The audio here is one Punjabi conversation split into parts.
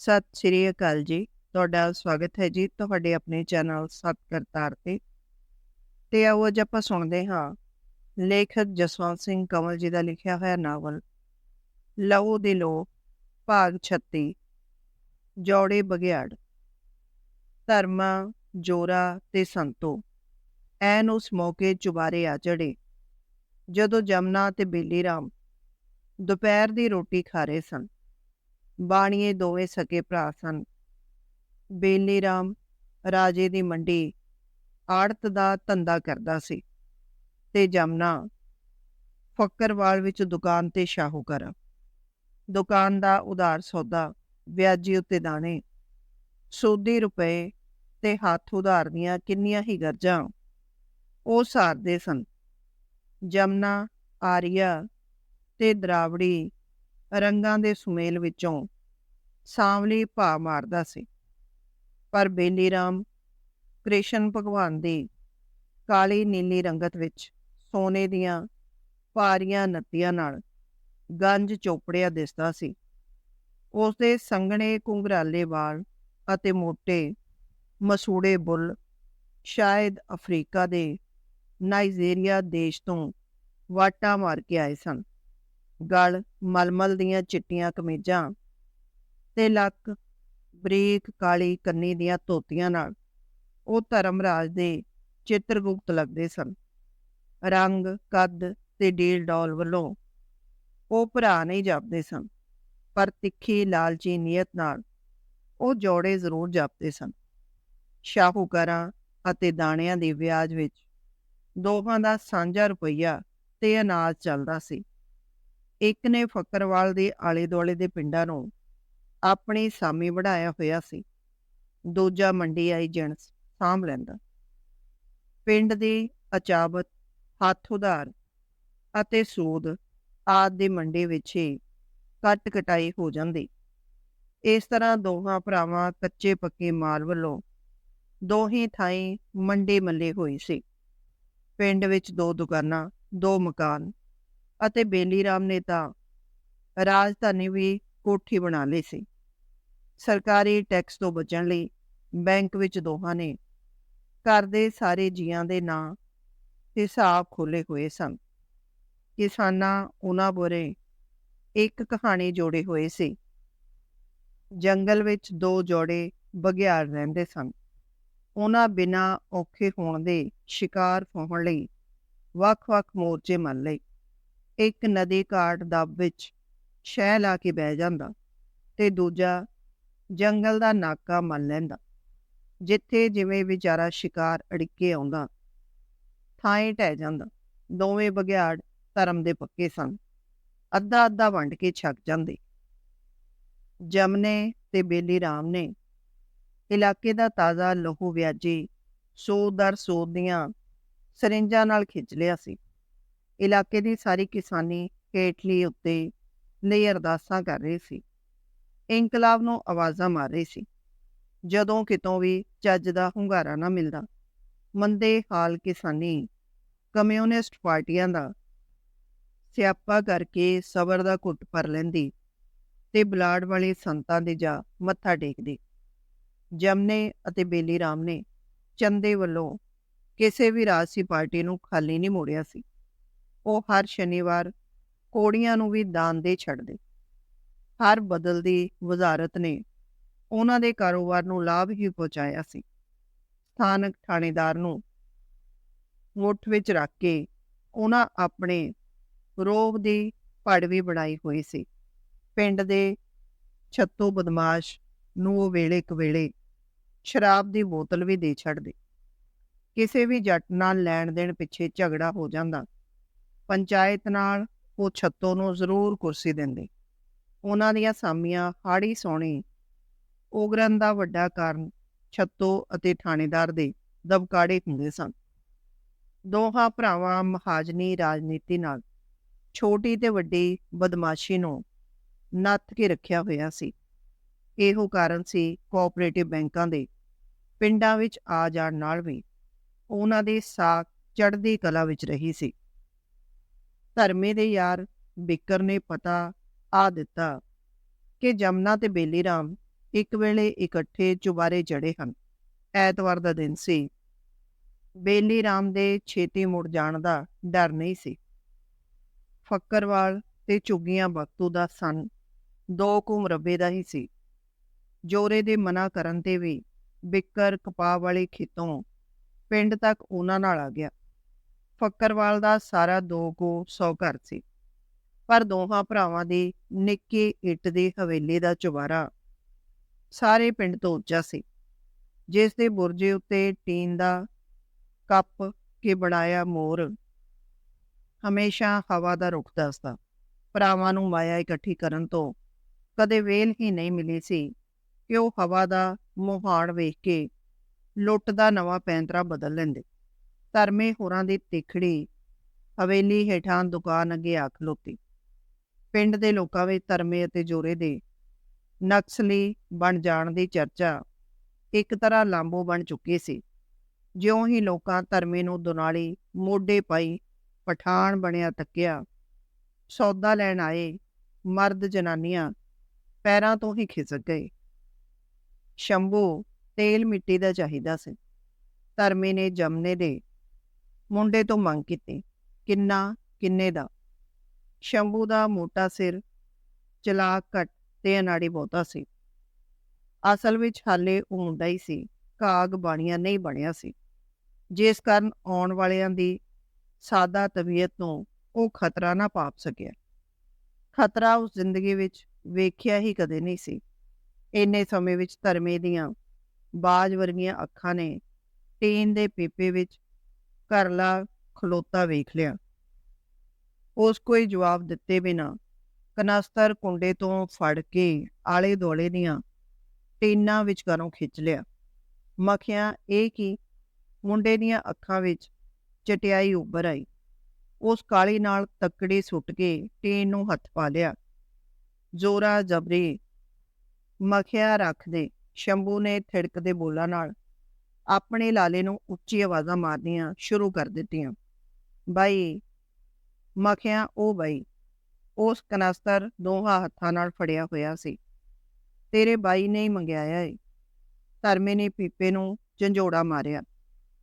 ਸਤਿ ਸ਼੍ਰੀ ਅਕਾਲ ਜੀ। ਤੁਹਾਡਾ ਸਵਾਗਤ ਹੈ ਜੀ ਤੁਹਾਡੇ ਆਪਣੇ ਚੈਨਲ ਸਤ ਕਰਤਾਰ ਤੇ। ਤੇ ਆਓ ਅੱਜ ਆਪਾਂ ਸੁਣਦੇ ਹਾਂ। ਲੇਖਕ ਜਸਵੰਤ ਸਿੰਘ ਕਮਲ ਜੀ ਦਾ ਲਿਖਿਆ ਹੋਇਆ ਨਾਵਲ, ਲਹੂ ਦੇ ਲੋ ਭਾਗ 36 ਜੋੜੇ ਬਗਿਆੜ ਧਰਮਾ, ਜੋਰਾ ਤੇ ਸੰਤੋ, ਐਨ ਉਸ ਮੌਕੇ ਚੁਬਾਰੇ ਆ ਚੜੇ। ਜਦੋਂ ਜਮਨਾ ਤੇ ਬੇਲੀ ਰਾਮ ਦੁਪਹਿਰ ਦੀ ਰੋਟੀ ਖਾ ਰਹੇ ਸਨ ਬਾਣੀਏ ਦੋਵੇਂ ਸਕੇ ਭਰਾ ਸਨ। ਬੇਲੀ ਰਾਮ ਰਾਜੇ ਦੀ ਮੰਡੀ ਆੜਤ ਦਾ ਧੰਦਾ ਕਰਦਾ ਸੀ ਤੇ ਜਮਨਾ ਫੱਕਰਵਾਲ ਵਿੱਚ ਦੁਕਾਨ ਤੇ ਸ਼ਾਹੂਕਾਰ। ਦੁਕਾਨ ਦਾ ਉਧਾਰ ਸੌਦਾ ਵਿਆਜੀ ਉੱਤੇ ਦਾਣੇ, ਸੋਦੀ ਰੁਪਏ ਤੇ ਹੱਥ ਉਧਾਰ ਦੀਆਂ ਕਿੰਨੀਆਂ ਹੀ ਗਰਜਾਂ ਉਹ ਸਾਰਦੇ ਸਨ। ਜਮਨਾ, ਆਰੀਆ ਤੇ ਦਰਾਵੜੀ ਰੰਗਾਂ ਦੇ ਸੁਮੇਲ ਵਿੱਚੋਂ ਸਾਂਵਲੀ ਭਾ ਮਾਰਦਾ ਸੀ। ਪਰ ਬੇਲੀ ਰਾਮ ਕ੍ਰਿਸ਼ਨ ਭਗਵਾਨ ਦੀ ਕਾਲੀ ਨੀਲੀ ਰੰਗਤ ਵਿੱਚ ਸੋਨੇ ਦੀਆਂ ਪਾਰੀਆਂ ਨੱਤੀਆਂ ਨਾਲ ਗੰਜ ਚੋਪੜਿਆ ਦਿਸਦਾ ਸੀ। ਉਸ ਦੇ ਸੰਘਣੇ ਕੁੰਗਰਾਲੇ ਵਾਲ ਅਤੇ ਮੋਟੇ ਮਸੂੜੇ ਬੁੱਲ ਸ਼ਾਇਦ ਅਫਰੀਕਾ ਦੇ ਨਾਈਜੀਰੀਆ ਦੇਸ਼ ਤੋਂ ਵਾਟਾ ਮਾਰ ਕੇ ਆਏ ਸਨ। ਗਲ ਮਲਮਲ ਦੀਆਂ ਚਿੱਟੀਆਂ ਕਮੀਜ਼ਾਂ ਤੇ ਲੱਕ, ਬਰੀਕ ਕਾਲੀ ਕੰਨੀ ਦੀਆਂ ਧੋਤੀਆਂ ਨਾਲ ਉਹ ਧਰਮਰਾਜ ਦੇ ਚਿੱਤਰਗੁਪਤ ਲੱਗਦੇ ਸਨ। ਰੰਗ, ਕੱਦ ਤੇ ਡੀਲ ਡੌਲ ਵੱਲੋਂ ਉਹ ਭਰਾ ਨਹੀਂ ਜਾਪਦੇ ਸਨ, ਪਰ ਤਿੱਖੀ, ਲਾਲਚੀ ਨੀਅਤ ਨਾਲ ਉਹ ਜੋੜੇ ਜ਼ਰੂਰ ਜਾਪਦੇ ਸਨ। ਸ਼ਾਹੂਕਾਰਾਂ ਅਤੇ ਦਾਣਿਆਂ ਦੇ ਵਿਆਜ ਵਿੱਚ ਦੋਹਾਂ ਦਾ ਸਾਂਝਾ ਰੁਪਈਆ ਤੇ ਅਨਾਜ ਚੱਲਦਾ ਸੀ। ਇੱਕ ਨੇ ਫੱਕਰਵਾਲ ਦੇ ਆਲੇ ਦੁਆਲੇ ਦੇ ਪਿੰਡਾਂ ਨੂੰ ਆਪਣੀ ਸਾਮੀ ਵਢਾਇਆ ਹੋਇਆ ਸੀ। ਦੂਜਾ ਮੰਡੀ ਆਈ ਜਣਸ ਸਾਂਭ ਲੈਂਦਾ। ਪਿੰਡ ਦੀ ਅਚਾਬਤ ਹੱਥ ਉਧਾਰ ਅਤੇ ਸੂਦ ਆਦ ਦੀ ਮੰਡੀ ਵਿੱਚ ਹੀ ਕੱਟ ਕਟਾਈ ਹੋ ਜਾਂਦੀ। ਇਸ ਤਰ੍ਹਾਂ ਦੋਹਾਂ ਭਰਾਵਾਂ ਕੱਚੇ ਪੱਕੇ ਮਾਲ ਵੱਲੋਂ ਦੋਹੀ ਥਾਈਂ ਮੰਡੀ ਮੱਲੇ ਹੋਈ ਸੀ। ਪਿੰਡ ਵਿੱਚ ਦੋ ਦੁਕਾਨਾਂ, ਦੋ ਮਕਾਨ ਅਤੇ ਬੇਲੀ ਰਾਮ ਨੇ ਤਾਂ ਰਾਜਧਾਨੀ ਵੀ ਕੋਠੀ ਬਣਾ ਲਈ ਸੀ। ਸਰਕਾਰੀ ਟੈਕਸ ਤੋਂ ਬਚਣ ਲਈ ਬੈਂਕ ਵਿੱਚ ਦੋਹਾਂ ਨੇ ਘਰ ਦੇ ਸਾਰੇ ਜੀਆਂ ਦੇ ਨਾਂ ਹਿਸਾਬ ਖੋਲੇ ਹੋਏ ਸਨ। ਕਿਸਾਨਾਂ ਉਹਨਾਂ ਬੋਰੇ ਇੱਕ ਕਹਾਣੀ ਜੋੜੇ ਹੋਏ ਸੀ। ਜੰਗਲ ਵਿੱਚ ਦੋ ਜੋੜੇ ਬਗਿਆੜ ਰਹਿੰਦੇ ਸਨ। ਉਹਨਾਂ ਬਿਨਾ ਔਖੇ ਹੋਣ ਦੇ ਸ਼ਿਕਾਰ ਫੋਹਣ ਲਈ ਵੱਖ-ਵੱਖ ਮੋਰਚੇ ਮੰਨ ਲਏ। ਇੱਕ ਨਦੀ ਘਾਟ ਦੱਬ ਵਿੱਚ ਸ਼ਹਿ ਲਾ ਕੇ ਬਹਿ ਜਾਂਦਾ ਤੇ ਦੂਜਾ ਜੰਗਲ ਦਾ ਨਾਕਾ ਮੰਨ ਲੈਂਦਾ। ਜਿੱਥੇ ਜਿਵੇਂ ਵਿਚਾਰਾ ਸ਼ਿਕਾਰ ਅੜਿੱਕੇ ਆਉਂਦਾ, ਥਾਂ ਟਹਿ ਜਾਂਦਾ। ਦੋਵੇਂ ਬਗਿਆੜ ਧਰਮ ਦੇ ਪੱਕੇ ਸਨ। ਅੱਧਾ ਅੱਧਾ ਵੰਡ ਕੇ ਛਕ ਜਾਂਦੇ। ਜਮਨੇ ਤੇ ਬੇਲੀ ਰਾਮ ਨੇ ਇਲਾਕੇ ਦਾ ਤਾਜ਼ਾ ਲਹੂ ਵਿਆਜੀ ਸੋ ਦਰ ਸੋ ਦੀਆਂ ਸਰਿੰਜਾਂ ਨਾਲ ਖਿੱਚ ਲਿਆ ਸੀ। ਇਲਾਕੇ ਦੀ ਸਾਰੀ ਕਿਸਾਨੀ ਕੇਟਲੀ ਉੱਤੇ ਲਈ ਅਰਦਾਸਾਂ ਕਰ ਰਹੀ ਸੀ। ਇਨਕਲਾਬ ਨੂੰ ਆਵਾਜ਼ਾਂ ਮਾਰ ਰਹੀ ਸੀ। ਜਦੋਂ ਕਿਤੋਂ ਵੀ ਚੱਜ ਦਾ ਹੁੰਗਾਰਾ ਨਾ ਮਿਲਦਾ, ਮੰਦੇ ਹਾਲ ਕਿਸਾਨੀ, ਕਮਿਊਨਿਸਟ ਪਾਰਟੀਆਂ ਦਾ ਸਿਆਪਾ ਕਰਕੇ ਸਬਰ ਦਾ ਘੁੱਟ ਭਰ ਲੈਂਦੀ ਤੇ ਬਲਾੜ ਵਾਲੇ ਸੰਤਾਂ ਦੇ ਜਾ ਮੱਥਾ ਟੇਕਦੀ। ਜਮਨੇ ਅਤੇ ਬੇਲੀ ਰਾਮ ਨੇ ਚੰਦੇ ਵੱਲੋਂ ਕਿਸੇ ਵੀ ਰਾਜਸੀ ਪਾਰਟੀ ਨੂੰ ਖਾਲੀ ਨਹੀਂ ਮੋੜਿਆ ਸੀ। ਉਹ ਹਰ ਸ਼ਨੀਵਾਰ ਕੋੜੀਆਂ ਨੂੰ ਵੀ ਦਾਨ ਦੇ ਛੱਡਦੇ। ਹਰ ਬਦਲਦੀ ਵਜ਼ਾਰਤ ਨੇ ਉਹਨਾਂ ਦੇ ਕਾਰੋਬਾਰ ਨੂੰ ਲਾਭ ਹੀ ਪਹੁੰਚਾਇਆ ਸੀ। ਸਥਾਨਕ ਥਾਣੇਦਾਰ ਨੂੰ ਮੁੱਠ ਵਿੱਚ ਰੱਖ ਕੇ ਉਹਨਾਂ ਆਪਣੇ ਰੋਬ ਦੀ ਪੜ ਵੀ ਬਣਾਈ ਹੋਈ ਸੀ। ਪਿੰਡ ਦੇ ਛੱਤੋ ਬਦਮਾਸ਼ ਨੂੰ ਉਹ ਵੇਲੇ ਕਵੇਲੇ ਸ਼ਰਾਬ ਦੀ ਬੋਤਲ ਵੀ ਦੇ ਛੱਡਦੇ ਕਿਸੇ ਵੀ ਜੱਟ ਨਾਲ ਲੈਣ ਦੇਣ ਪਿੱਛੇ ਝਗੜਾ ਹੋ ਜਾਂਦਾ। ਪੰਚਾਇਤ ਨਾਲ ਉਹ ਛੱਤੋ ਨੂੰ ਜ਼ਰੂਰ ਕੁਰਸੀ ਦਿੰਦੇ। ਉਹਨਾਂ ਦੀਆਂ ਸਾਮੀਆਂ ਹਾੜੀ ਸੋਹਣੀ ਉਗਰਨ ਦਾ ਵੱਡਾ ਕਾਰਨ ਛੱਤੋ ਅਤੇ ਥਾਣੇਦਾਰ ਦੇ ਦਬਕਾੜੇ ਹੁੰਦੇ ਸਨ। ਦੋਹਾਂ ਭਰਾਵਾਂ ਮਹਾਜਨੀ ਰਾਜਨੀਤੀ ਨਾਲ ਛੋਟੀ ਤੇ ਵੱਡੀ ਬਦਮਾਸ਼ੀ ਨੂੰ ਨੱਥ ਕੇ ਰੱਖਿਆ ਹੋਇਆ ਸੀ। ਇਹੋ ਕਾਰਨ ਸੀ ਕੋਆਪਰੇਟਿਵ ਬੈਂਕਾਂ ਦੇ ਪਿੰਡਾਂ ਵਿੱਚ ਆ ਜਾਣ ਨਾਲ ਵੀ ਉਹਨਾਂ ਦੀ ਸਾਖ ਚੜ੍ਹਦੀ ਕਲਾ ਵਿੱਚ ਰਹੀ ਸੀ। ਧਰਮੇ ਦੇ ਯਾਰ ਬਿੱਕਰ ਨੇ ਪਤਾ ਆ ਦਿੱਤਾ ਕਿ ਜਮਨਾ ਤੇ ਬੇਲੀ ਰਾਮ ਇੱਕ ਵੇਲੇ ਇਕੱਠੇ ਚੁਬਾਰੇ ਚੜੇ ਹਨ। ਐਤਵਾਰ ਦਾ ਦਿਨ ਸੀ। ਬੇਲੀ ਰਾਮ ਦੇ ਛੇਤੀ ਮੁੜ ਜਾਣ ਦਾ ਡਰ ਨਹੀਂ ਸੀ। ਫੱਕਰਵਾਲ ਤੇ ਝੁੱਗੀਆਂ ਬਖਤੂ ਦਾ ਸਨ ਦੋ ਕੁ ਮੁਰੱਬੇ ਦਾ ਹੀ ਸੀ। ਜੋਰੇ ਦੇ ਮਨਾ ਕਰਨ ਤੇ ਵੀ ਬਿੱਕਰ ਕਪਾਹ ਵਾਲੇ ਖੇਤੋਂ ਪਿੰਡ ਤੱਕ ਉਹਨਾਂ ਨਾਲ ਆ ਗਿਆ। ਫੱਕਰਵਾਲ ਦਾ ਸਾਰਾ ਦੋ ਕੁ ਸੌ ਘਰ ਸੀ। ਪਰ ਦੋਹਾਂ ਭਰਾਵਾਂ ਦੀ ਨਿੱਕੀ ਇੱਟ ਦੀ ਹਵੇਲੀ ਦਾ ਚੁਬਾਰਾ ਸਾਰੇ ਪਿੰਡ ਤੋਂ ਉੱਚਾ ਸੀ, ਜਿਸ ਦੇ ਬੁਰਜੇ ਉੱਤੇ ਟੀਨ ਦਾ ਕੱਪ ਕੇ ਬਣਾਇਆ ਮੋਰ ਹਮੇਸ਼ਾ ਹਵਾ ਦਾ ਰੁਖ ਦੱਸਦਾ। ਭਰਾਵਾਂ ਨੂੰ ਮਾਇਆ ਇਕੱਠੀ ਕਰਨ ਤੋਂ ਕਦੇ ਵੇਲ ਹੀ ਨਹੀਂ ਮਿਲੀ ਸੀ ਕਿ ਉਹ ਹਵਾ ਦਾ ਮੁਹਾਣ ਵੇਖ ਕੇ ਲੁੱਟ ਦਾ ਨਵਾਂ ਪੈਂਤਰਾ ਬਦਲ ਲੈਂਦੇ। ਧਰਮੇ ਹੋਰਾਂ ਦੀ ਤਿਖੜੀ ਹਵੇਲੀ ਹੇਠਾਂ ਦੁਕਾਨ ਅੱਗੇ ਆ ਖਲੋਤੀ ਪਿੰਡ ਦੇ ਲੋਕਾਂ ਵਿੱਚ ਧਰਮੇ ਅਤੇ ਜੋਰੇ ਦੇ ਨਕਸਲੀ ਬਣ ਜਾਣ ਦੀ ਚਰਚਾ ਇੱਕ ਤਰ੍ਹਾਂ ਲਾਂਬੋ ਬਣ ਚੁੱਕੀ ਸੀ। ਜਿਉਂ ਹੀ ਲੋਕਾਂ ਧਰਮੇ ਨੂੰ ਦੁਨਾਲੀ ਮੋਢੇ ਪਾਈ ਪਠਾਨ ਬਣਿਆ ਤੱਕਿਆ, ਸੌਦਾ ਲੈਣ ਆਏ ਮਰਦ ਜਨਾਨੀਆਂ ਪੈਰਾਂ ਤੋਂ ਹੀ ਖਿਸਕ ਗਏ। ਸ਼ੰਭੂ ਤੇਲ ਮਿੱਟੀ ਦਾ ਚਾਹੀਦਾ ਸੀ। ਧਰਮੇ ਨੇ ਜਮਨੇ ਦੇ ਮੁੰਡੇ ਤੋਂ ਮੰਗ ਕੀਤੀ, ਕਿੰਨਾ ਕਿੰਨੇ ਦਾ? ਸ਼ੰਭੂ ਦਾ ਮੋਟਾ ਸਿਰ, ਚਲਾਕ ਘਟ ਤੇ ਅਨਾੜੀ ਬਹੁਤਾ ਸੀ। ਅਸਲ ਵਿੱਚ ਹਾਲੇ ਉਹ ਮੁੰਡਾ ਹੀ ਸੀ, ਕਾਗ ਬਾਣੀਆਂ ਨਹੀਂ ਬਣਿਆ ਸੀ। ਜਿਸ ਕਾਰਨ ਆਉਣ ਵਾਲਿਆਂ ਦੀ ਸਾਦਾ ਤਬੀਅਤ ਨੂੰ ਉਹ ਖਤਰਾ ਨਾ ਪਾਪ ਸਕਿਆ। ਖਤਰਾ ਉਸ ਜ਼ਿੰਦਗੀ ਵਿੱਚ ਵੇਖਿਆ ਹੀ ਕਦੇ ਨਹੀਂ ਸੀ। ਇੰਨੇ ਸਮੇਂ ਵਿੱਚ ਧਰਮੇ ਦੀਆਂ ਬਾਜ ਵਰਗੀਆਂ ਅੱਖਾਂ ਨੇ ਟੀਨ ਦੇ ਪੇਪੇ ਵਿੱਚ ਘਰਲਾ ਖਲੋਤਾ ਵੇਖ ਲਿਆ। ਉਸ ਕੋਈ ਜਵਾਬ ਦਿੱਤੇ ਬਿਨਾ ਕਨਾਸਤਰ ਕੁੰਡੇ ਤੋਂ ਫੜ ਕੇ ਆਲੇ ਦੋਲੇ ਦੀਆਂ ਟੀਨਾਂ ਵਿੱਚ ਘਰੋਂ ਖਿੱਚ ਲਿਆ। ਮੱਖਿਆ ਇਹ ਕੀ ਮੁੰਡੇ ਦੀਆਂ ਅੱਖਾਂ ਵਿੱਚ ਚਟਿਆਈ ਉੱਭਰ ਆਈ। ਉਸ ਕਾਲੀ ਨਾਲ ਤੱਕੜੀ ਸੁੱਟ ਕੇ ਟੀਨ ਨੂੰ ਹੱਥ ਪਾ ਲਿਆ। ਜ਼ੋਰਾ ਜਬਰੀ ਮੱਖਿਆ ਰੱਖ ਦੇ ਸ਼ੰਭੂ ਨੇ ਥਿੜਕਦੇ ਬੋਲਾਂ ਨਾਲ ਆਪਣੇ ਲਾਲੇ ਨੂੰ ਉੱਚੀ ਆਵਾਜ਼ਾਂ ਮਾਰਨੀਆਂ ਸ਼ੁਰੂ ਕਰ ਦਿੱਤੀਆਂ। ਬਾਈ ਮਖਿਆ ਉਹ ਬਾਈ ਉਸ ਕਨਸਤਰ ਦੋਹਾਂ ਹੱਥਾਂ ਨਾਲ ਫੜਿਆ ਹੋਇਆ ਸੀ। ਤੇਰੇ ਬਾਈ ਨੇ ਹੀ ਮੰਗਿਆਇਆ ਏ। ਧਰਮੇ ਨੇ ਪੀਪੇ ਨੂੰ ਝੰਜੋੜਾ ਮਾਰਿਆ,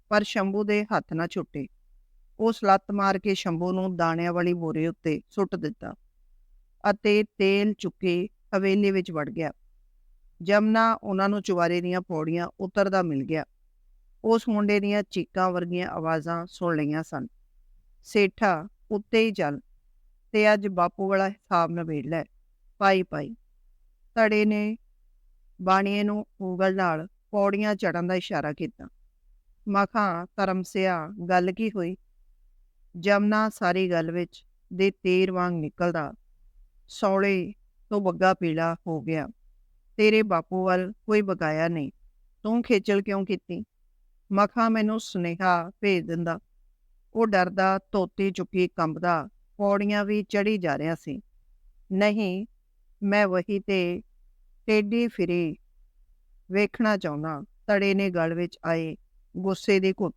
ਪਰ ਸ਼ੰਭੂ ਦੇ ਹੱਥ ਨਾ ਛੁੱਟੇ। ਉਸ ਲੱਤ ਮਾਰ ਕੇ ਸ਼ੰਭੂ ਨੂੰ ਦਾਣਿਆਂ ਵਾਲੀ ਬੋਰੇ ਉੱਤੇ ਸੁੱਟ ਦਿੱਤਾ ਅਤੇ ਤੇਲ ਚੁੱਕੇ ਹਵੇਲੀ ਵਿੱਚ ਵੜ ਗਿਆ। ਜਮਨਾ ਉਹਨਾਂ ਨੂੰ ਚੁਬਾਰੇ ਦੀਆਂ ਪੌੜੀਆਂ ਉਤਰਦਾ ਮਿਲ ਗਿਆ। ਉਸ ਮੁੰਡੇ ਦੀਆਂ ਚੀਕਾਂ ਵਰਗੀਆਂ ਆਵਾਜ਼ਾਂ ਸੁਣ ਲਈਆਂ ਸਨ। ਸੇਠਾ ਉੱਤੇ ਹੀ ਚੱਲ। ਤੇ ਅੱਜ ਬਾਪੂ ਵਾਲਾ ਹਿਸਾਬ ਨਵੇੜ ਲੈ। ਪਾਈ ਪਾਈ ਧੜੇ ਨੇ ਬਾਣੀਏ ਨੂੰ ਉਂਗਲ ਨਾਲ ਪੌੜੀਆਂ ਚੜਨ ਦਾ ਇਸ਼ਾਰਾ ਕੀਤਾ। ਮਖਾਂ ਧਰਮਸਿਆ ਗੱਲ ਕੀ ਹੋਈ? ਜਮਨਾ ਸਾਰੀ ਗੱਲ ਵਿੱਚ ਦੇ ਤੇਰ ਵਾਂਗ ਨਿਕਲਦਾ ਸੌਲੇ ਤੋਂ ਬੱਗਾ ਪੀਲਾ ਹੋ ਗਿਆ। ਤੇਰੇ ਬਾਪੂ ਵੱਲ ਕੋਈ ਬਕਾਇਆ ਨਹੀਂ। ਤੂੰ ਖੇਚਲ ਕਿਉਂ ਕੀਤੀ? ਮਖਾਂ ਮੈਨੂੰ ਸੁਨੇਹਾ ਭੇਜ ਦਿੰਦਾ। ਉਹ ਡਰਦਾ ਤੋਤੀ ਚੁੱਕੀ ਕੰਬਦਾ, ਪੌੜੀਆਂ ਵੀ ਚੜੀ ਜਾ ਰਿਹਾ ਸੀ। ਨਹੀਂ, ਮੈਂ ਵਹੀ ਤੇ ਟੇਡੀ ਫਿਰੀ, ਵੇਖਣਾ ਚਾਹੁੰਦਾ, ਤੜੇ ਨੇ ਗਲ ਵਿੱਚ ਆਏ, ਗੁੱਸੇ ਦੀ ਘੁੱਟ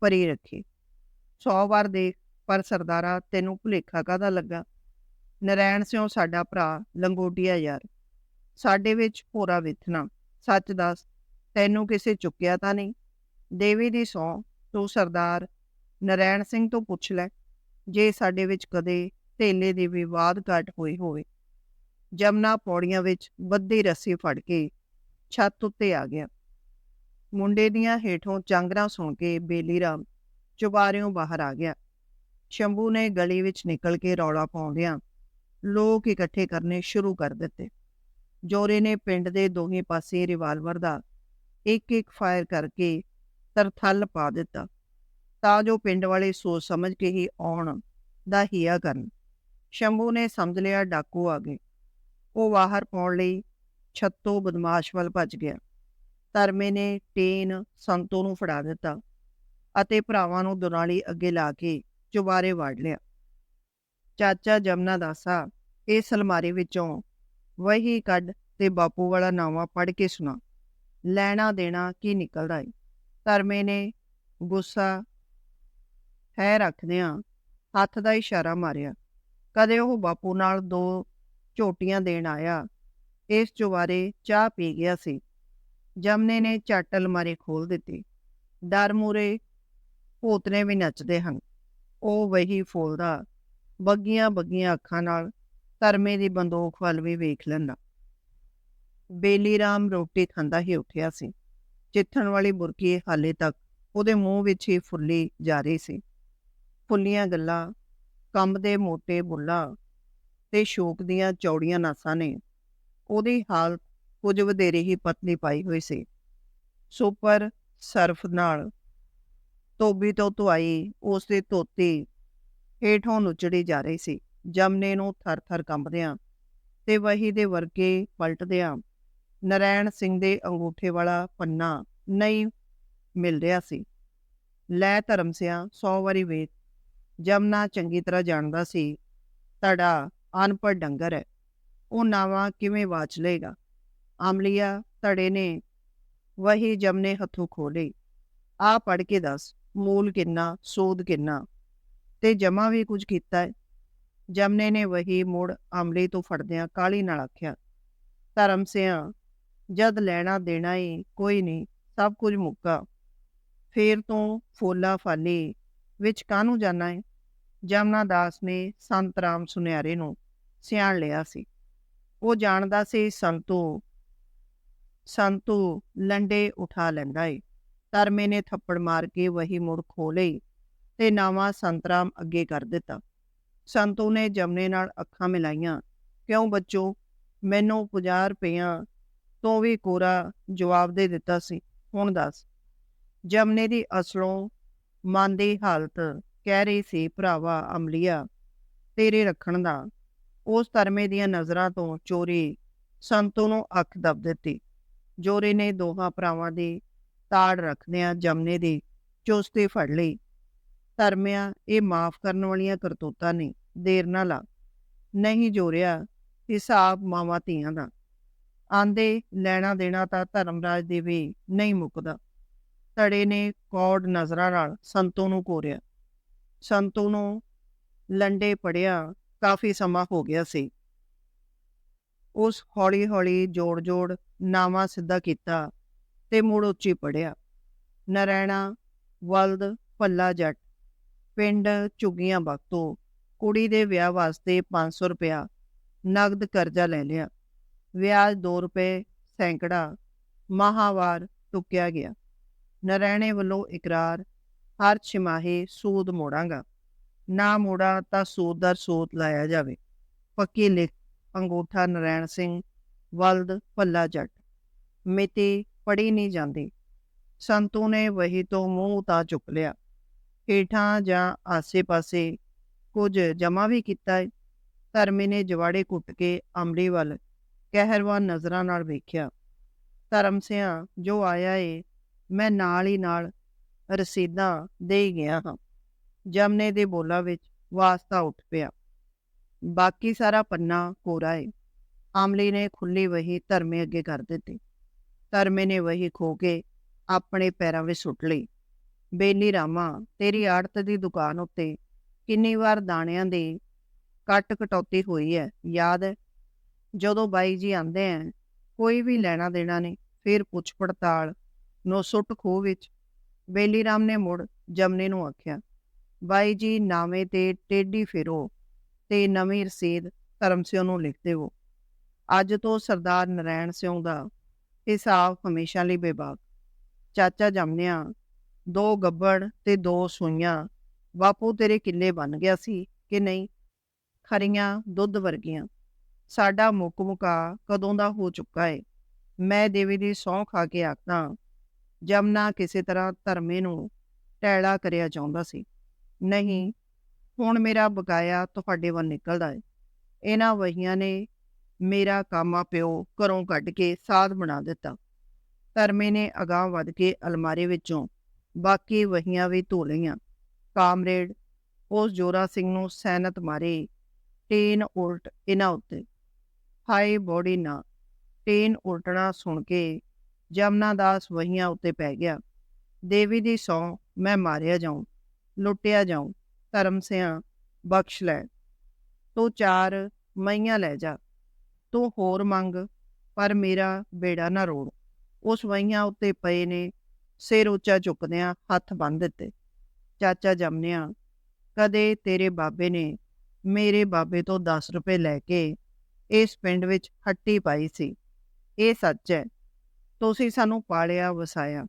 ਭਰੀ ਰੱਖੇ। ਸੌ ਵਾਰ ਦੇਖ, ਪਰ ਸਰਦਾਰਾ, ਤੈਨੂੰ ਭੁਲੇਖਾ ਕਾਦਾ ਲੱਗਾ? ਨਰੈਣ ਸਿਓ ਸਾਡਾ ਭਰਾ, ਲੰਗੋਟੀਆ ਯਾਰ। ਸਾਡੇ ਵਿੱਚ ਪੂਰਾ ਵਿਥਨਾ ਸੱਚ ਦੱਸ, ਤੈਨੂੰ ਕਿਸੇ ਚੁੱਕਿਆ ਤਾਂ ਨਹੀਂ? ਦੇਵੀ ਦੀ ਸੌ ਤੂੰ ਸਰਦਾਰ ਨਰੈਣ ਸਿੰਘ ਤੋਂ ਪੁੱਛ ਲੈ ਜੇ ਸਾਡੇ ਵਿੱਚ ਕਦੇ ਧੇਲੇ ਦੇ ਵਿਵਾਦ ਘਟ ਹੋਏ ਹੋਵੇ। ਜਮਨਾ ਪੌੜੀਆਂ ਵਿੱਚ ਬੱਦੀ ਰੱਸੀ ਫੜ ਕੇ ਛੱਤ ਉੱਤੇ ਆ ਗਿਆ। ਮੁੰਡੇ ਦੀਆਂ ਹੇਠੋਂ ਚਾਂਗਰਾਂ ਸੁਣ ਕੇ ਬੇਲੀ ਰਾਮ ਚੁਬਾਰਿਓਂ ਬਾਹਰ ਆ ਗਿਆ। ਸ਼ੰਭੂ ਨੇ ਗਲੀ ਵਿੱਚ ਨਿਕਲ ਕੇ ਰੌਲਾ ਪਾਉਂਦਿਆਂ ਲੋਕ ਇਕੱਠੇ ਕਰਨੇ ਸ਼ੁਰੂ ਕਰ ਦਿੱਤੇ। ਜੋਰੇ ਨੇ ਪਿੰਡ ਦੇ ਦੋਹੇ ਪਾਸੇ ਰਿਵਾਲਵਰ ਦਾ ਇੱਕ ਇੱਕ ਫਾਇਰ ਕਰਕੇ ਤਰਥਲ ਪਾ ਦਿੱਤਾ। ਤਾਂ ਜੋ ਪਿੰਡ ਵਾਲੇ ਸੋਚ ਸਮਝ ਕੇ ਹੀ ਆਉਣ ਦਾ ਹੀਆ ਕਰਨ। ਸ਼ੰਭੂ ਨੇ ਸਮਝ ਲਿਆ ਡਾਕੂ ਆ ਗਏ। ਉਹ ਬਾਹਰ ਪਾਉਣ ਲਈ ਛੱਤੋਂ ਬਦਮਾਸ਼ ਵੱਲ ਭੱਜ ਗਿਆ। ਧਰਮੇ ਨੇ ਟੇਨ ਸੰਤੋ ਨੂੰ ਫੜਾ ਦਿੱਤਾ ਅਤੇ ਭਰਾਵਾਂ ਨੂੰ ਦੁਨਾਲੀ ਅੱਗੇ ਲਾ ਕੇ ਚੁਬਾਰੇ ਵਾੜ ਲਿਆ। ਚਾਚਾ ਜਮਨਾ ਦਾਸਾ ਇਸ ਅਲਮਾਰੀ ਵਿੱਚੋਂ ਵਹੀ ਕੱਢ ਤੇ ਬਾਪੂ ਵਾਲਾ ਨਾਵਾ ਪੜ੍ਹ ਕੇ ਸੁਣਾ, ਲੈਣਾ ਦੇਣਾ ਕੀ ਨਿਕਲਦਾ ਏ? ਧਰਮੇ ਨੇ ਗੁੱਸਾ ਹੈ ਰੱਖਦਿਆਂ ਹੱਥ ਦਾ ਇਸ਼ਾਰਾ ਮਾਰਿਆ। ਕਦੇ ਉਹ ਬਾਪੂ ਨਾਲ ਦੋ ਝੋਟੀਆਂ ਦੇਣ ਆਇਆ, ਇਸ ਚੁਬਾਰੇ ਚਾਹ ਪੀ ਗਿਆ ਸੀ। ਜਮਨੇ ਨੇ ਝੱਟ ਅਲਮਾਰੀ ਖੋਲ ਦਿੱਤੀ। ਡਰ ਮੂਰੇ ਭੂਤਨੇ ਵੀ ਨੱਚਦੇ ਹਨ। ਉਹ ਵਹੀ ਫੋਲਦਾ, ਬੱਗੀਆਂ ਬੱਗੀਆਂ ਅੱਖਾਂ ਨਾਲ ਧਰਮੇ ਦੀ ਬੰਦੂਕ ਵੱਲ ਵੀ ਵੇਖ ਲੈਂਦਾ। ਬੇਲੀ ਰਾਮ ਰੋਟੀ ਖਾਂਦਾ ਹੀ ਉੱਠਿਆ ਸੀ। ਚਿੱਥਣ ਵਾਲੀ ਬੁਰਕੀ ਹਾਲੇ ਤੱਕ ਉਹਦੇ ਮੂੰਹ ਵਿੱਚ ਹੀ ਫੁੱਲੀ ਜਾ ਰਹੀ ਸੀ। ਫੁੱਲੀਆਂ ਗੱਲਾਂ ਕੰਬਦੇ ਮੋਟੇ ਬੁੱਲਾ ਤੇ ਸ਼ੋਕ ਦੀਆਂ ਚੌੜੀਆਂ ਨਾਸਾਂ ਨੇ। ਉਹਦੀ ਹਾਲਤ ਕੁਝ ਵਧੇਰੇ ਹੀ ਪਤਲੀ ਪਾਈ ਹੋਈ ਸੀ। ਸੁਪਰ ਸਰਫ ਨਾਲ ਧੋਬੀ ਤੋਂ ਧੁਆਈ ਉਸ ਦੇ ਧੋਤੀ ਹੇਠੋਂ ਨੁਚੜੀ ਜਾ ਰਹੀ ਸੀ। ਜਮਨੇ ਨੂੰ ਥਰ-ਥਰ ਕੰਬਦਿਆਂ ਤੇ ਵਹੀ ਦੇ ਵਰਗੇ ਪਲਟਦਿਆਂ ਨਰੈਣ ਸਿੰਘ ਦੇ ਅੰਗੂਠੇ ਵਾਲਾ ਪੰਨਾ ਨਹੀਂ ਮਿਲ ਰਿਹਾ ਸੀ। ਲੈ ਧਰਮ ਸਿਆ 100 ਵਾਰੀ ਵੇਖ ਜਮਨਾ ਚੰਗੀ ਤਰ੍ਹਾਂ ਜਾਣਦਾ ਸੀ ਤੜਾ ਅਨਪੜ ਡੰਗਰ ਹੈ, ਉਹ ਨਾਵਾ ਕਿਵੇਂ ਵਾਚ ਲਏਗਾ? ਆਮਲੀਆ ਤੜੇ ਨੇ ਵਹੀ ਜਮਨੇ ਹੱਥੋਂ ਖੋਲੇ ਆ ਪੜ ਕੇ ਦੱਸ, ਮੂਲ ਕਿੰਨਾ, ਸੋਧ ਕਿੰਨਾ? ਤੇ ਜਮਾ ਵੀ ਕੁਝ ਕੀਤਾ ਹੈ? ਜਮਨੇ ਨੇ ਵਹੀ ਮੁੜ ਆਮਲੀ ਤੋਂ ਫੜਦਿਆਂ ਕਾਲੀ ਨਾਲ ਆਖਿਆ, ਧਰਮ ਸਿਆ, ਜਦ ਲੈਣਾ ਦੇਣਾ ਹੀ ਕੋਈ ਨਹੀਂ ਸਭ ਕੁਝ ਮੁੱਕਾ। ਫੇਰ ਤੋਂ ਫੋਲਾ ਫਾਲੀ ਵਿੱਚ ਕਾਹਨੂੰ ਜਾਣਾ ਹੈ ਜਮਨਾ ਦਾਸ ਨੇ ਸੰਤ ਰਾਮ ਸੁਨਿਆਰੇ ਨੂੰ ਸਿਆਣ ਲਿਆ ਸੀ। ਉਹ ਜਾਣਦਾ ਸੀ ਸੰਤੂ ਸੰਤੂ ਲੰਡੇ ਉਠਾ ਲੈਂਦਾ ਏ। ਤਰਮੇ ਨੇ ਥੱਪੜ ਮਾਰ ਕੇ ਵਹੀ ਮੁੜ ਖੋ ਲਈ ਤੇ ਨਾਵਾ ਸੰਤਰਾਮ ਅੱਗੇ ਕਰ ਦਿੱਤਾ। ਸੰਤੂ ਨੇ ਜਮਨੇ ਨਾਲ ਅੱਖਾਂ ਮਿਲਾਈਆਂ, ਕਿਉਂ ਬੱਚੋ? ਮੈਨੂੰ 50 ਰੁਪਈਆ ਤੋਂ ਵੀ ਕੋਰਾ ਜਵਾਬ ਦੇ ਦਿੱਤਾ ਸੀ। ਹੁਣ ਦੱਸ। ਜਮਨੇ ਦੀ ਅਸਲੋਂ ਮਨ ਦੀ ਹਾਲਤ ਕਹਿ ਰਹੀ ਸੀ, ਭਰਾਵਾ ਅਮਲੀਆ, ਤੇਰੇ ਰੱਖਣ ਦਾ। ਉਸ ਧਰਮੇ ਦੀਆਂ ਨਜ਼ਰਾਂ ਤੋਂ ਚੋਰੀ ਸੰਤੂ ਨੂੰ ਅੱਖ ਦਬ ਦਿੱਤੀ। ਜੋਰੇ ਨੇ ਦੋਹਾਂ ਭਰਾਵਾਂ ਦੀ ਤਾੜ ਰੱਖਦਿਆਂ ਜਮਨੇ ਦੀ ਚੁਸਤੀ ਫੜ ਲਈ। ਧਰਮਿਆ, ਇਹ ਮਾਫ ਕਰਨ ਵਾਲੀਆਂ ਕਰਤੂਤਾਂ ਨੇ, ਦੇਰ ਨਾ ਲਾ। ਨਹੀਂ ਜੋਰਿਆ, ਹਿਸਾਬ ਮਾਵਾਂ ਧੀਆਂ ਦਾ। ਆਂਦੇ ਲੈਣਾ ਦੇਣਾ ਤਾਂ ਧਰਮਰਾਜ ਦੇ ਵੀ ਨਹੀਂ ਮੁੱਕਦਾ। ਤੜੇ ਨੇ ਕੌੜ ਨਜ਼ਰਾਂ ਨਾਲ ਸੰਤੂ ਨੂੰ ਕੋਰਿਆ। ਸੰਤੂ ਨੂੰ ਲੰਡੇ ਪੜਿਆ, ਕਾਫੀ ਸਮਾਂ ਹੋ ਗਿਆ ਸੀ। ਉਸ ਹੌਲੀ-ਹੌਲੀ, ਜੋੜ-ਜੋੜ ਨਾਵਾ ਸਿੱਧਾ ਕੀਤਾ ਤੇ ਮੁੜ ਉੱਚੀ ਪੜਿਆ। ਨਰੈਣਾ, ਵਲਦ, ਭੱਲਾ ਜੱਟ, ਪਿੰਡ ਝੁੱਗੀਆਂ ਬਖਤੋ ਕੁੜੀ ਦੇ ਵਿਆਹ ਵਾਸਤੇ 500 ਰੁਪਇਆ ਨਗਦ ਕਰਜ਼ਾ ਲੈ ਲਿਆ। ਵਿਆਜ 2 ਰੁਪਏ ਸੈਂਕੜਾ ਮਾਹਵਾਰ ਟੁਕਿਆ ਗਿਆ। ਨਰੈਣੇ ਵੱਲੋਂ ਇਕਰਾਰ ਹਰ ਛਿਮਾਹੇ ਸੂਦ ਮੋੜਾਂਗਾ। ਨਾ ਮੋੜਾ ਤਾਂ ਸੂਦ ਦਰ ਸੂਦ ਲਾਇਆ ਜਾਵੇ। ਪੱਕੀ ਲਿਖ ਅੰਗੂਠਾ ਨਰੈਣ ਸਿੰਘ, ਵਲਦ ਭੱਲਾ ਜੱਟ। ਮਿਤੀ ਪੜੀ ਨਹੀਂ ਜਾਂਦੀ। ਸੰਤੂ ਨੇ ਵਹੀ ਤੋਂ ਮੂੰਹ ਉਤਾ ਚੁੱਕ ਲਿਆ। ਹੇਠਾਂ ਜਾਂ ਆਸੇ-ਪਾਸੇ ਕੁਝ ਜਮਾ ਵੀ ਕੀਤਾ ਹੈ ਧਰਮੇ ਨੇ ਜਵਾੜੇ ਕੁੱਟ ਕੇ ਅਮਲੀ ਵੱਲ ਕਹਿਰਵਾਨ ਨਜ਼ਰਾਂ ਨਾਲ ਵੇਖਿਆ। ਧਰਮ ਸਿਆ ਜੋ ਆਇਆ ਏ, ਮੈਂ ਨਾਲ ਹੀ ਨਾਲ ਰਸੀਦਾਂ ਦੇ ਗਿਆ ਹਾਂ। ਜਮਨੇ ਦੇ ਬੋਲਾ ਵਿੱਚ ਵਾਸਤਾ ਉੱਠ ਪਿਆ। ਬਾਕੀ ਸਾਰਾ ਪੰਨਾ ਕੋਰਾ ਏ। ਆਮਲੀ ਨੇ ਖੁੱਲੀ ਵਹੀ ਧਰਮੇ ਅੱਗੇ ਕਰ ਦਿੱਤੀ। ਧਰਮੇ ਨੇ ਵਹੀ ਖੋ ਕੇ ਆਪਣੇ ਪੈਰਾਂ ਵਿੱਚ ਸੁੱਟ ਲਈ। ਬੇਲੀ ਰਾਮਾ, ਤੇਰੀ ਆੜਤ ਦੀ ਦੁਕਾਨ ਉੱਤੇ ਕਿੰਨੀ ਵਾਰ ਦਾਣਿਆਂ ਦੀ ਕੱਟ ਕਟੌਤੀ ਹੋਈ ਹੈ ਯਾਦ ਹੈ ਜਦੋਂ ਬਾਈ ਜੀ ਆਂਦੇ ਆ ਕੋਈ ਵੀ ਲੈਣਾ ਦੇਣਾ ਨਹੀਂ ਫਿਰ ਪੁੱਛ ਪੜਤਾਲ ਨੋ ਸੁੱਟ ਖੋ ਵਿੱਚ ਬੇਲੀ ਰਾਮ ਨੇ ਮੁੜ ਜਮਨੇ ਨੂੰ ਆਖਿਆ, ਬਾਈ ਜੀ ਨਾਵੇਂ ਤੇ ਟੇਡੀ ਫੇਰੋ ਤੇ ਨਵੀਂ ਰਸੀਦ ਧਰਮ ਸਿਉ ਨੂੰ ਲਿਖ ਦੇਵੋ ਅੱਜ ਤੋਂ ਸਰਦਾਰ ਨਰੈਣ ਸਿਉ ਦਾ ਹਿਸਾਬ ਹਮੇਸ਼ਾ ਲਈ ਬੇਬਾਕ। ਚਾਚਾ ਜਮਨਿਆ ਦੋ ਗੱਬੜ ਤੇ ਦੋ ਸੂਈਆਂ, ਬਾਪੂ ਤੇਰੇ ਕਿੱਲੇ ਬਣ ਗਿਆ ਸੀ ਕਿ ਨਹੀਂ? ਖਰੀਆਂ ਦੁੱਧ ਵਰਗੀਆਂ। ਸਾਡਾ ਮੁੱਕ ਮੁਕਾ ਕਦੋਂ ਦਾ ਹੋ ਚੁੱਕਾ ਏ? ਮੈਂ ਦੇਵੀ ਦੀ ਸੌਂ ਖਾ ਕੇ ਆਖਦਾ ਜਮਨਾ ਕਿਸੇ ਤਰ੍ਹਾਂ ਧਰਮੇ ਨੂੰ ਟੈੜਾ ਕਰਿਆ ਚਾਹੁੰਦਾ ਸੀ। ਨਹੀਂ, ਹੁਣ ਮੇਰਾ ਬਕਾਇਆ ਤੁਹਾਡੇ ਵੱਲ ਨਿਕਲਦਾ ਹੈ ਇਹਨਾਂ ਵਹੀਆਂ ਨੇ ਮੇਰਾ ਕਾਮਾ ਪਿਓ ਘਰੋਂ ਕੱਢ ਕੇ ਸਾਧ ਬਣਾ ਦਿੱਤਾ। ਧਰਮੇ ਨੇ ਅਗਾਹ ਵੱਧ ਕੇ ਅਲਮਾਰੀ ਵਿੱਚੋਂ ਬਾਕੀ ਵਹੀਆਂ ਵੀ ਧੋ ਲਈਆਂ। ਕਾਮਰੇਡ ਉਸ ਜੋਰਾ ਸਿੰਘ ਨੂੰ ਸੈਨਤ ਮਾਰੇ। ਟੇਨ ਉਲਟ ਇਹਨਾਂ ਉੱਤੇ। ਹਾਏ ਬੋਡੀ ਨਾ, ਟੇਨ ਉਲਟਣਾ ਸੁਣ ਕੇ ਜਮਨਾ ਦਾਸ ਵਹੀਆਂ ਉੱਤੇ ਪੈ ਗਿਆ। ਦੇਵੀ ਦੀ ਸੌ ਮੈਂ ਮਾਰਿਆ ਜਾਉਂ ਲੁੱਟਿਆ ਜਾਉਂ ਧਰਮ ਸਿਆ, ਬਖਸ਼ ਲੈ। ਤੂੰ ਚਾਰ ਮਈਆਂ ਲੈ ਜਾ, ਤੂੰ ਹੋਰ ਮੰਗ, ਪਰ ਮੇਰਾ ਬੇੜਾ ਨਾ ਰੋੜ ਉਸ ਵਹੀਆਂ ਉੱਤੇ ਪਏ ਨੇ, ਸਿਰ ਉੱਚਾ ਚੁੱਕਦਿਆਂ ਹੱਥ ਬੰਨ ਦਿੱਤੇ। ਚਾਚਾ ਜਮਨਿਆ ਕਦੇ ਤੇਰੇ ਬਾਬੇ ਨੇ ਮੇਰੇ ਬਾਬੇ ਤੋਂ 10 ਰੁਪਏ ਲੈ ਕੇ ਇਸ ਪਿੰਡ ਵਿੱਚ ਹੱਟੀ ਪਾਈ ਸੀ। ਇਹ ਸੱਚ ਹੈ ਤੁਸੀਂ ਸਾਨੂੰ ਪਾਲਿਆ ਵਸਾਇਆ।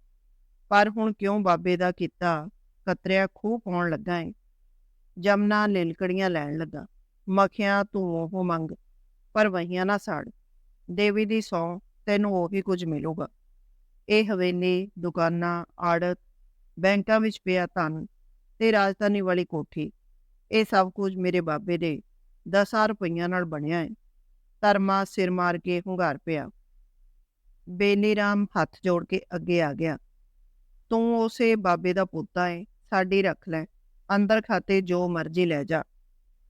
ਪਰ ਹੁਣ ਕਿਉਂ ਬਾਬੇ ਦਾ ਕੀਤਾ ਕਤਰਿਆ ਖੂਹ ਪਾਉਣ ਲੱਗਾ ਏ? ਜਮਨਾ ਲਿਲਕੜੀਆਂ ਲੈਣ ਲੱਗਾ। ਮੱਖੀਆਂ ਤੂੰ ਉਹ ਮੰਗ, ਪਰ ਵਹੀਆਂ ਨਾ ਸਾੜ। ਦੇਵੀ ਦੀ ਸੌ ਤੈਨੂੰ ਉਹੀ ਕੁਝ ਮਿਲੂਗਾ। ਇਹ ਹਵੇਲੀ, ਦੁਕਾਨਾਂ, ਆੜਤ, ਬੈਂਕਾਂ ਵਿੱਚ ਪਿਆ ਧਨ ਤੇ ਰਾਜਧਾਨੀ ਵਾਲੀ ਕੋਠੀ। ਇਹ ਸਭ ਕੁਝ ਮੇਰੇ ਬਾਬੇ ਦੇ 10 ਰੁਪਈਆਂ ਨਾਲ ਬਣਿਆ ਹੈ ਧਰਮਾ ਸਿਰ ਮਾਰ ਕੇ ਹੁੰਗਾਰ ਪਿਆ। ਬੇਨੀ ਰਾਮ ਹੱਥ ਜੋੜ ਕੇ ਅੱਗੇ ਆ ਗਿਆ। ਤੂੰ ਉਸੇ ਬਾਬੇ ਦਾ ਪੁੱਤਾ ਏ, ਸਾਡੀ ਰੱਖ ਲੈ, ਅੰਦਰ ਖਾਤੇ ਜੋ ਮਰਜ਼ੀ ਲੈ ਜਾ।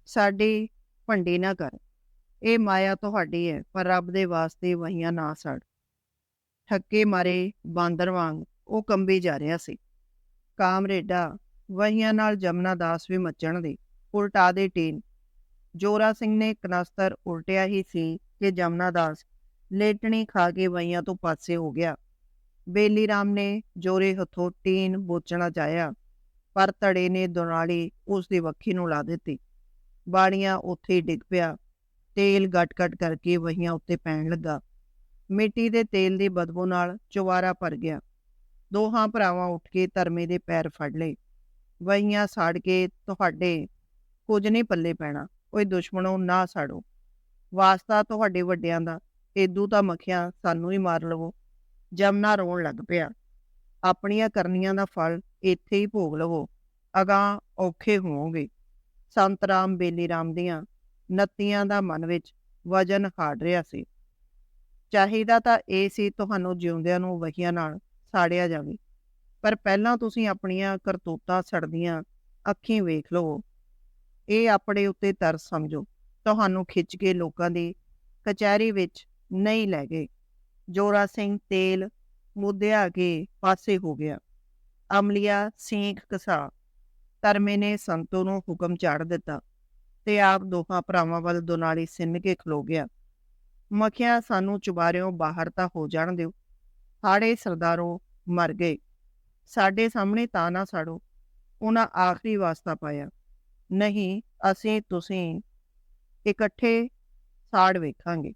ਸਾਡੀ ਭੰਡੀ ਨਾ ਕਰ। ਇਹ ਮਾਇਆ ਤੁਹਾਡੀ ਹੈ ਪਰ ਰੱਬ ਦੇ ਵਾਸਤੇ ਵਹੀਆਂ ਨਾ ਸੜ। ਠੱਕੇ ਮਾਰੇ ਬਾਂਦਰ ਵਾਂਗ ਉਹ ਕੰਬੀ ਜਾ ਰਿਹਾ ਸੀ। ਕਾਮਰੇਡਾ, ਵਹੀਆਂ ਨਾਲ ਜਮਨਾ ਦਾਸ ਵੀ ਮੱਚਣ ਦੀ, ਉਲਟਾ ਦੇ ਟੀਨ। ਜੋਰਾ ਸਿੰਘ ਨੇ ਕਨਸਤਰ ਉਲਟਿਆ ਹੀ ਸੀ ਕਿ ਜਮਨਾ ਦਾਸ ਲੇਟਣੀ ਖਾ ਕੇ ਵਹੀਆਂ ਤੋਂ ਪਾਸੇ ਹੋ ਗਿਆ। ਬੇਲੀ ਰਾਮ ਨੇ ਜੋਰੇ ਹੱਥੋਂ ਟੀਨ ਬੋਚਣਾ ਚਾਹਿਆ, ਪਰ ਧੜੇ ਨੇ ਦੁਨਾਲੀ ਉਸ ਦੀ ਵੱਖੀ ਨੂੰ ਲਾ ਦਿੱਤੀ। ਬਾੜੀਆਂ ਉੱਥੇ ਹੀ ਡਿੱਗ ਪਿਆ। ਤੇਲ ਗਟ-ਗਟ ਕਰਕੇ ਵਹੀਆਂ ਉੱਤੇ ਪੈਣ ਲੱਗਾ। ਮਿੱਟੀ ਦੇ ਤੇਲ ਦੀ ਬਦਬੂ ਨਾਲ ਚੁਵਾਰਾ ਭਰ ਗਿਆ। ਦੋਹਾਂ ਭਰਾਵਾਂ ਉੱਠ ਕੇ ਧਰਮੇ ਦੇ ਪੈਰ ਫੜ ਲਏ। ਵਹੀਆਂ ਸਾੜ ਕੇ ਤੁਹਾਡੇ ਕੁਝ ਨਹੀਂ ਪੱਲੇ ਪੈਣਾ। ਓਏ ਦੁਸ਼ਮਣੋ, ਨਾ ਸਾੜੋ। ਵਾਸਤਾ ਤੁਹਾਡੇ ਵੱਡਿਆਂ ਦਾ। ਏਦੂ ਤਾਂ ਮੱਖਿਆ ਸਾਨੂੰ ਹੀ ਮਾਰ ਲਵੋ। ਜਮਨਾ ਰੋਣ ਲੱਗ ਪਿਆ। ਆਪਣੀਆਂ ਕਰਨੀਆਂ ਦਾ ਫਲ ਇੱਥੇ ਹੀ ਭੋਗ ਲਵੋ। ਅਗਾਂ ਔਖੇ ਹੋਵੋਗੇ। ਸੰਤ ਰਾਮ ਬੇਲੀ ਰਾਮ ਦੀਆਂ ਨੱਤੀਆਂ ਦਾ ਮਨ ਵਿੱਚ ਵਜਨ ਹਾੜ ਰਿਹਾ ਸੀ। ਚਾਹੀਦਾ ਤਾਂ ਇਹ ਸੀ ਤੁਹਾਨੂੰ ਜਿਉਂਦਿਆਂ ਨੂੰ ਵਹੀਆਂ ਨਾਲ ਸਾੜਿਆ ਜਾਵੇ। ਪਰ ਪਹਿਲਾਂ ਤੁਸੀਂ ਆਪਣੀਆਂ ਕਰਤੂਤਾਂ ਸੜਦੀਆਂ ਅੱਖੀਂ ਵੇਖ ਲਵੋ। ਇਹ ਆਪਣੇ ਉੱਤੇ ਤਰਸ ਸਮਝੋ। ਤੁਹਾਨੂੰ ਖਿੱਚ ਕੇ ਲੋਕਾਂ ਦੀ ਕਚਹਿਰੀ ਵਿੱਚ ਨਹੀਂ ਲੈ ਗਏ। ਜੋਰਾ ਸਿੰਘ ਤੇਲ ਮੁੱਦਿਆ ਕੇ ਪਾਸੇ ਹੋ ਗਿਆ। ਅਮਲੀਆ ਸੀਖ ਕਸਾ। ਧਰਮੇ ਨੇ ਸੰਤੋ ਨੂੰ ਹੁਕਮ ਚਾੜ ਦਿੱਤਾ ਤੇ ਆਪ ਦੋਹਾਂ ਭਰਾਵਾਂ ਵੱਲ ਦੁਨਾਲੀ ਸਿੰਨ ਕੇ ਖਲੋ ਗਿਆ। ਮਖਿਆ, ਸਾਨੂੰ ਚੁਬਾਰਿਓਂ ਬਾਹਰ ਤਾਂ ਹੋ ਜਾਣ ਦਿਓ। ਹਾੜੇ ਸਰਦਾਰੋ, ਮਰ ਗਏ। ਸਾਡੇ ਸਾਹਮਣੇ ਤਾਂ ਨਾ ਸਾੜੋ। ਉਹਨਾਂ ਆਖਰੀ ਵਾਸਤਾ ਪਾਇਆ। ਨਹੀਂ, ਅਸੀਂ ਤੁਸੀਂ ਇਕੱਠੇ ਸਾੜ ਵੇਖਾਂਗੇ।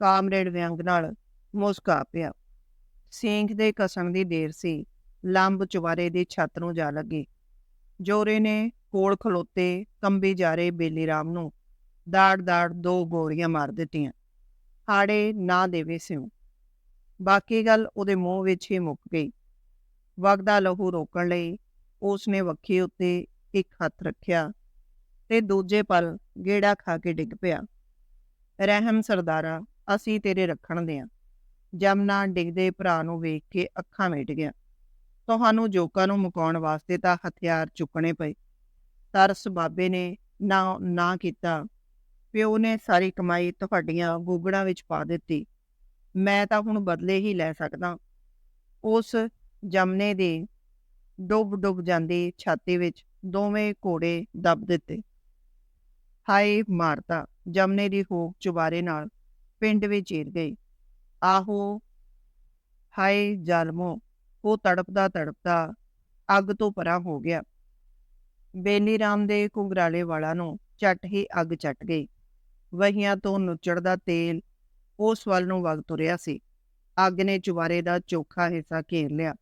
ਕਾਮਰੇਡ ਵਿਅੰਗ ਨਾਲ ਮੁਸਕਾ ਪਿਆ। ਸਿੰਖ ਦੇ ਕਸਣ ਦੀ ਦੇਰ ਸੀ। ਲੰਬ ਚੁਬਾਰੇ ਦੀ ਛੱਤ ਨੂੰ ਜਾ ਲੱਗੀ। ਜੋਰੇ ਨੇ ਕੋਲ ਖਲੋਤੇ ਕੰਬੀ ਜਾ ਰਹੇ ਬੇਲੀ ਰਾਮ ਨੂੰ। ਦਾੜ ਦਾੜ ਦੋ ਗੋਲੀਆਂ ਮਾਰ ਦਿੱਤੀਆਂ। ਹਾੜੇ ਨਾ ਦੇਵੇ ਸਿਉ। ਬਾਕੀ ਗੱਲ ਉਹਦੇ ਮੂੰਹ ਵਿੱਚ ਹੀ ਮੁੱਕ ਗਈ। ਵਗਦਾ ਲਹੂ ਰੋਕਣ ਲਈ ਉਸ ਨੇ ਵੱਖੀ ਉੱਤੇ ਇੱਕ ਹੱਥ ਰੱਖਿਆ ਤੇ ਦੂਜੇ ਪਲ ਗੇੜਾ ਖਾ ਕੇ ਡਿੱਗ ਪਿਆ। ਰਹਿਮ ਸਰਦਾਰਾ ਅਸੀਂ ਤੇਰੇ ਰੱਖਣ ਦੇ ਆ ਜਮਨਾ ਡਿੱਗਦੇ ਭਰਾ ਨੂੰ ਵੇਖ ਕੇ ਅੱਖਾਂ ਮੀਟ ਗਿਆ। ਤੁਹਾਨੂੰ ਜੋਕਾਂ ਨੂੰ ਮੁਕਾਉਣ ਵਾਸਤੇ ਤਾਂ ਹਥਿਆਰ ਚੁੱਕਣੇ ਪਏ। ਤਰਸ ਬਾਬੇ ਨੇ ਨਾ ਨਾ ਕੀਤਾ। ਪਿਓ ਨੇ ਸਾਰੀ ਕਮਾਈ ਤੁਹਾਡੀਆਂ ਗੂਗੜਾਂ ਵਿੱਚ ਪਾ ਦਿੱਤੀ। ਮੈਂ ਤਾਂ ਹੁਣ ਬਦਲੇ ਹੀ ਲੈ ਸਕਦਾ। ਉਸ ਜਮਨੇ ਦੇ ਡੁੱਬ ਡੁੱਬ ਜਾਂਦੀ ਛਾਤੀ ਵਿੱਚ ਦੋਵੇਂ ਘੋੜੇ ਦੱਬ ਦਿੱਤੇ। ਹਾਏ, ਮਾਰਤਾ। ਜਮਨੇ ਦੀ ਹੋਕ ਚੁਬਾਰੇ ਨਾਲ ਪਿੰਡ ਵਿੱਚ ਚੀਰ ਗਈ। ਆਹੋ, ਹਾਏ ਜ਼ਾਲਮੋ, ਉਹ ਤੜਪਦਾ ਤੜਪਦਾ ਅੱਗ ਤੋਂ ਪਰਾਂ ਹੋ ਗਿਆ। ਬੇਨੀ ਰਾਮ ਦੇ ਕੁੰਗਰਾਲੇ ਵਾਲਾ ਨੂੰ ਝੱਟ ਹੀ ਅੱਗ ਚੱਟ ਗਈ। ਵਹੀਆਂ ਤੋਂ ਨੁਚੜਦਾ ਤੇਲ ਉਸ ਵੱਲ ਨੂੰ ਵਗ ਤੁਰਿਆ ਸੀ। ਅੱਗ ਨੇ ਚੁਬਾਰੇ ਦਾ ਚੋਖਾ ਹਿੱਸਾ ਘੇਰ ਲਿਆ।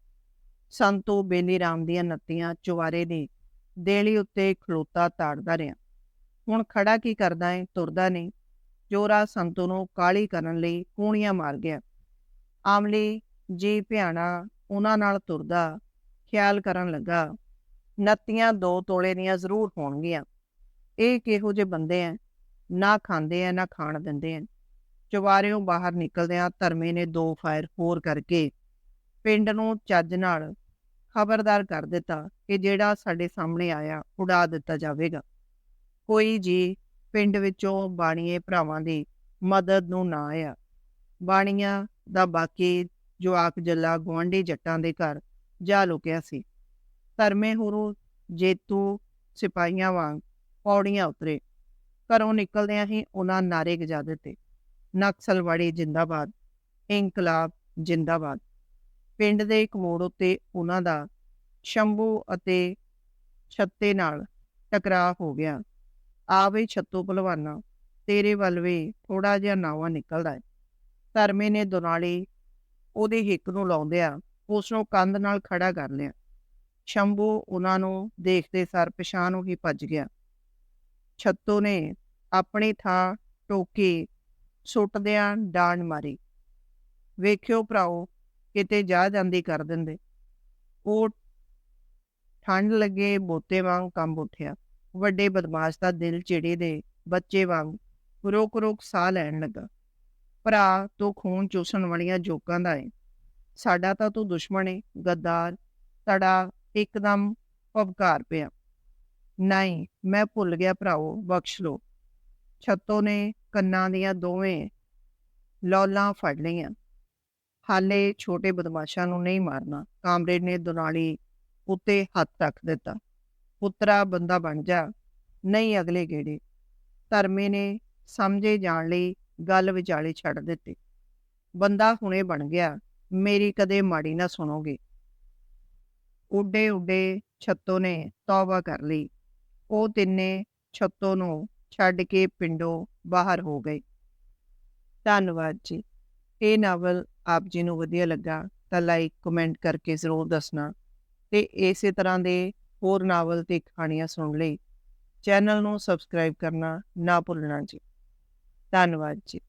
ਸੰਤੋ ਬੇਨੀ ਰਾਮ ਦੀਆਂ ਨੱਤੀਆਂ ਚੁਬਾਰੇ ਦੀ ਦੇਲੀ ਉੱਤੇ ਖਲੋਤਾ ਤਾੜਦਾ ਰਿਹਾ। ਹੁਣ ਖੜਾ ਕੀ ਕਰਦਾ ਏ? ਤੁਰਦਾ ਨਹੀਂ? ਚੋਰਾ ਸੰਤੋ ਨੂੰ ਕਾਲੀ ਕਰਨ ਲਈ ਕੂਣੀਆਂ ਮਾਰ ਗਿਆ। ਆਮਲੀ, ਜੀ ਭਿਆਣਾ ਉਹਨਾਂ ਨਾਲ ਤੁਰਦਾ, ਖਿਆਲ ਕਰਨ ਲੱਗਾ, ਨੱਤੀਆਂ ਦੋ ਤੋਲੇ ਦੀਆਂ ਜ਼ਰੂਰ ਹੋਣਗੀਆਂ। ਇਹ ਕਿਹੋ ਜਿਹੇ ਬੰਦੇ ਐ? ਨਾ ਖਾਂਦੇ ਐ, ਨਾ ਖਾਣ ਦਿੰਦੇ ਐ। ਚਵਾਰਿਓਂ ਬਾਹਰ ਨਿਕਲਦਿਆਂ ਧਰਮੇ ਨੇ ਦੋ ਫਾਇਰ ਹੋਰ ਕਰਕੇ ਪਿੰਡ ਨੂੰ ਚੱਜ ਨਾਲ ਖਬਰਦਾਰ ਕਰ ਦਿੱਤਾ ਕਿ ਜਿਹੜਾ ਸਾਡੇ ਸਾਹਮਣੇ ਆਇਆ ਉਡਾ ਦਿੱਤਾ ਜਾਵੇਗਾ। ਕੋਈ ਜੀ ਪਿੰਡ ਵਿੱਚੋਂ ਬਾਣੀਏ ਭਰਾਵਾਂ ਦੀ ਮਦਦ ਨੂੰ ਨਾ ਆਇਆ। ਬਾਣੀਆਂ ਦਾ ਬਾਕੀ ਜਵਾਕ ਜੱਲਾ ਗਵਾਂਢੀ ਜੱਟਾਂ ਦੇ ਘਰ ਜਾ ਲੁਕਿਆ ਸੀ। ਧਰਮੇ ਹੁਰੂ ਜੇਤੂ ਸਿਪਾਹੀਆਂ ਵਾਂਗ ਪੌੜੀਆਂ ਉਤਰੇ। ਘਰੋਂ ਨਿਕਲਦਿਆਂ ਹੀ ਉਹਨਾਂ ਨਾਰੇ ਗਜਾ ਦਿੱਤੇ। ਨਕਸਲਵਾੜੀ ਜਿੰਦਾਬਾਦ, ਇਨਕਲਾਬ ਜਿੰਦਾਬਾਦ। ਪਿੰਡ ਦੇ ਇੱਕ ਮੋੜ ਉੱਤੇ ਉਹਨਾਂ ਦਾ ਸ਼ੰਭੂ ਅਤੇ ਛੱਤੇ ਨਾਲ ਟਕਰਾਅ ਹੋ ਗਿਆ। ਆਵੇ ਛੱਤੋ ਛੱਤੂ ਭਲਵਾਨਾ, ਤੇਰੇ ਵੱਲ ਵੀ ਥੋੜਾ ਜਿਹਾ ਨਾਵਾ ਨਿਕਲਦਾ ਹੈ ਧਰਮੇ ਨੇ ਦੁਨਾਲੀ ਉਹਦੇ ਹਿੱਕ ਨੂੰ ਲਾਉਂਦਿਆਂ ਉਸ ਨੂੰ ਕੰਧ ਨਾਲ ਖੜਾ ਕਰ ਲਿਆ। ਸ਼ੰਭੂ ਉਹਨਾਂ ਨੂੰ ਦੇਖਦੇ ਸਾਰ ਪਛਾਣ ਨੂੰ ਹੀ ਭੱਜ ਗਿਆ। ਛੱਤੋ ਨੇ ਆਪਣੀ ਥਾਂ ਟੋਕੇ ਸੁੱਟਦਿਆਂ ਡਾਣ ਮਾਰੀ। ਵੇਖਿਓ ਭਰਾਓ, ਕਿਤੇ ਜਾ ਜਾਂਦੀ ਕਰ ਦਿੰਦੇ। ਉਹ ਠੰਡ ਲੱਗੇ ਬੋਤੇ ਵਾਂਗ ਕੰਬ ਉੱਠਿਆ। ਵੱਡੇ ਬਦਮਾਸ਼ ਦਾ ਦਿਲ ਚਿੜੇ ਦੇ ਬੱਚੇ ਵਾਂਗ ਰੋਕ ਰੋਕ ਸਾਹ ਲੈਣ ਲੱਗਾ। ਭਰਾ, ਤੂੰ ਖੂਨ ਚੂਸਣ ਵਾਲੀਆਂ ਜੋਕਾਂ ਦਾ ਏ। ਸਾਡਾ ਤਾਂ ਤੂੰ ਦੁਸ਼ਮਣ ਏ, ਗੱਦਾਰ। ਤੜਾ ਇੱਕਦਮ ਭਵਕਾਰ ਪਿਆ। ਨਹੀਂ, ਮੈਂ ਭੁੱਲ ਗਿਆ ਭਰਾਓ ਬਖਸ਼ ਲੋ ਛੱਤੋ ਨੇ ਕੰਨਾਂ ਦੀਆਂ ਦੋਵੇਂ ਲੌਲਾਂ ਫੜ ਲਈਆਂ। ਹਾਲੇ ਛੋਟੇ ਬਦਮਾਸ਼ਾਂ ਨੂੰ ਨਹੀਂ ਮਾਰਨਾ, ਕਾਮਰੇਡ ਨੇ ਦੁਨਾਲੀ ਉੱਤੇ ਹੱਥ ਰੱਖ ਦਿੱਤਾ। ਪੁੱਤਰਾ ਬੰਦਾ ਬਣ ਜਾ, ਨਹੀਂ ਅਗਲੇ ਗੇੜੇ। ਧਰਮੇ ਨੇ ਸਮਝੇ ਜਾਣ ਲਈ ਗੱਲ ਵਿਚਾਲੇ ਛੱਡ ਦਿੱਤੀ। ਬੰਦਾ ਹੁਣੇ ਬਣ ਗਿਆ, ਮੇਰੀ ਕਦੇ ਮਾੜੀ ਨਾ ਸੁਣੋਗੇ। ਉੱਡੇ ਉੱਡੇ ਛੱਤੋ ਨੇ ਤੌਬਾ ਕਰ ਲਈ। ਉਹ ਤਿੰਨੇ ਛੱਤੋ ਨੂੰ ਛੱਡ ਕੇ ਪਿੰਡੋਂ ਬਾਹਰ ਹੋ ਗਏ। ਧੰਨਵਾਦ ਜੀ। ਇਹ ਨਾਵਲ ਆਪ ਜੀ ਨੂੰ ਵਧੀਆ ਲੱਗਾ ਤਾਂ ਲਾਈਕ, ਕਮੈਂਟ ਕਰਕੇ ਜ਼ਰੂਰ ਦੱਸਣਾ। ਤੇ ਇਸੇ ਤਰ੍ਹਾਂ ਦੇ ਹੋਰ ਨਾਵਲ ਤੇ ਕਹਾਣੀਆਂ ਸੁਣਨ ਲਈ ਚੈਨਲ ਨੂੰ ਸਬਸਕ੍ਰਾਈਬ ਕਰਨਾ ਨਾ ਭੁੱਲਣਾ ਜੀ। ਧੰਨਵਾਦ ਜੀ।